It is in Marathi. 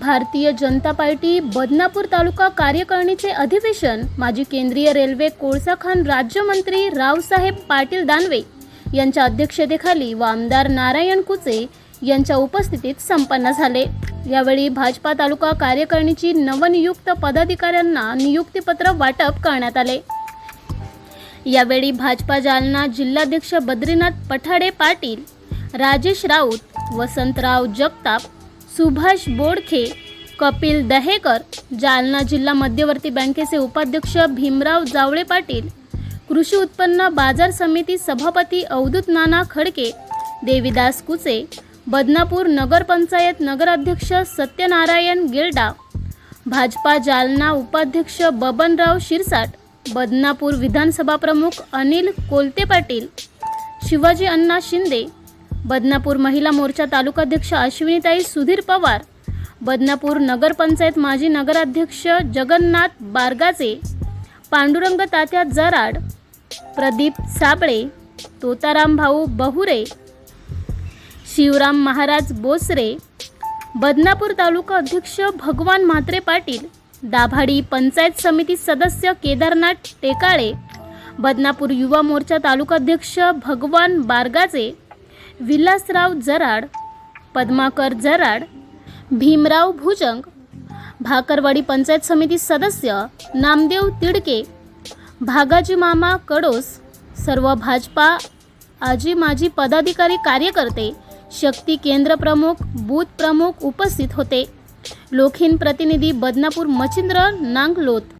भारतीय जनता पार्टी बदनापूर तालुका कार्यकारिणीचे अधिवेशन. माजी केंद्रीय रेल्वे कोळसा खान राज्यमंत्री रावसाहेब पाटील दानवे यांच्या अध्यक्षतेखाली व आमदार नारायण कुचे यांच्या उपस्थितीत संपन्न झाले. यावेळी भाजपा तालुका कार्यकारिणीची नवनियुक्त पदाधिकाऱ्यांना नियुक्तीपत्र वाटप करण्यात आले. यावेळी भाजपा जालना जिल्हाध्यक्ष बद्रीनाथ पठाडे पाटील राजेश राऊत वसंतराव जगताप सुभाष बोडखे कपिल दहेकर जालना जिल्हा मध्यवर्ती बँकेचे उपाध्यक्ष भीमराव जावळे पाटील कृषी उत्पन्न बाजार समिती सभापती अवधूत नाना खडके देविदास कुचे बदनापूर नगरपंचायत नगराध्यक्ष सत्यनारायण गिरडा भाजपा जालना उपाध्यक्ष बबनराव शिरसाट बदनापूर विधानसभा प्रमुख अनिल कोलते पाटील शिवाजी अण्णा शिंदे बदनापूर महिला मोर्चा तालुकाध्यक्ष अश्विनीताई सुधीर पवार बदनापूर नगरपंचायत माजी नगराध्यक्ष जगन्नाथ बारगाचे पांडुरंग तात्या जराड प्रदीप साबळे तोताराम भाऊ बहुरे शिवराम महाराज बोसरे बदनापूर तालुका अध्यक्ष भगवान म्हात्रे पाटील दाभाडी पंचायत समिती सदस्य केदारनाथ टेकाळे बदनापूर युवा मोर्चा तालुकाध्यक्ष भगवान बारगाचे विलासराव जराड पद्माकर जराड भीमराव भुजंग भाकरवाडी पंचायत समिती सदस्य नामदेव तिडके भागाजी मामा कडोस सर्व भाजपा आजी माजी पदाधिकारी कार्यकर्ते शक्ती केंद्र प्रमुख बूथ प्रमुख उपस्थित होते. लोखीन प्रतिनिधी बदनापूर मच्छिंद्र नांगलोत.